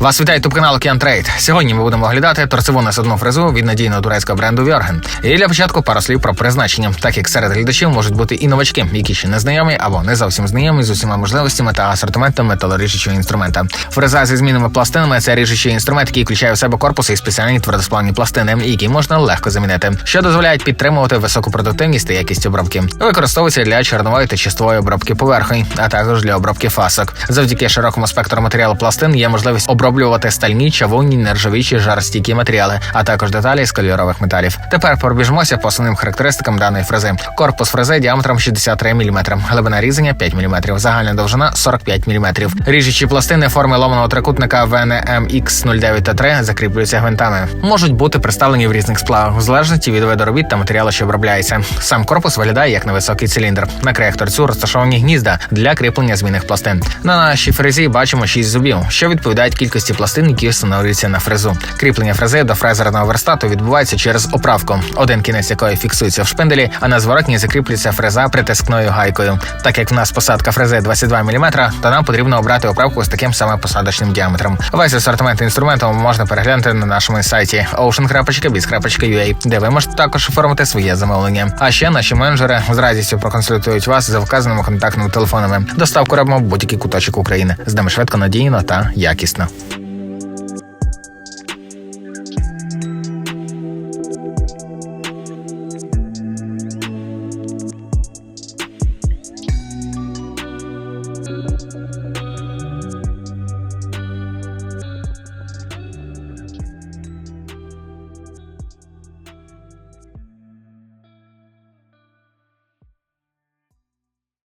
Вас вітає туб канал Океан Трейд. Сьогодні ми будемо оглядати торцеву насадну фрезу від надійного турецького бренду Вьорген. І для початку пару слів про призначення, так як серед глядачів можуть бути і новачки, які ще не знайомі або не зовсім знайомі з усіма можливостями та асортиментом металоріжучого інструмента. Фреза зі змінними пластинами це ріжучий інструмент, який включає в себе корпус і спеціальні твердосплавні пластини, які можна легко замінити, що дозволяють підтримувати високу продуктивність та якість обробки. Використовується для чорнової та чистової обробки поверхонь, а також для обробки фасок. Завдяки широкому спектру матеріалу пластин є можливість оброблювати стальні, чавунні, нержавічі, жаростійкі матеріали, а також деталі з кольорових металів. Тепер пробіжмося по основним характеристикам даної фрези. Корпус фрези діаметром 63 мм, глибина різання 5 мм, загальна довжина 45 мм. Ріжучі пластини форми ломаного трикутника VNMX 09 та 3 закріплюються гвинтами. Можуть бути представлені в різних сплавах, в залежності від виду робіт та матеріалу, що обробляється. Сам корпус виглядає як невисокий циліндр. На краях торцю розташовані гнізда для кріплення змінних пластин. На нашій фрезі бачимо 6 зубів, що відповідають кількості пластин, які встановлюються на фрезу. Кріплення фрези до фрезерного верстату відбувається через оправку, один кінець якої фіксується в шпинделі, а на зворотній закріплюється фреза притискною гайкою. Так як в нас посадка фрези 22 мм, то нам потрібно обрати оправку з таким самим посадочним діаметром. Весь асортимент інструменту можна переглянути на нашому сайті ocean.biz.ua, де ви можете також оформити своє замовлення. А ще наші менеджери з радістю проконсультують вас за вказаними контактними телефонами. Доставку робимо в будь-який куточок України. З нами швидко, надійно та якісно. you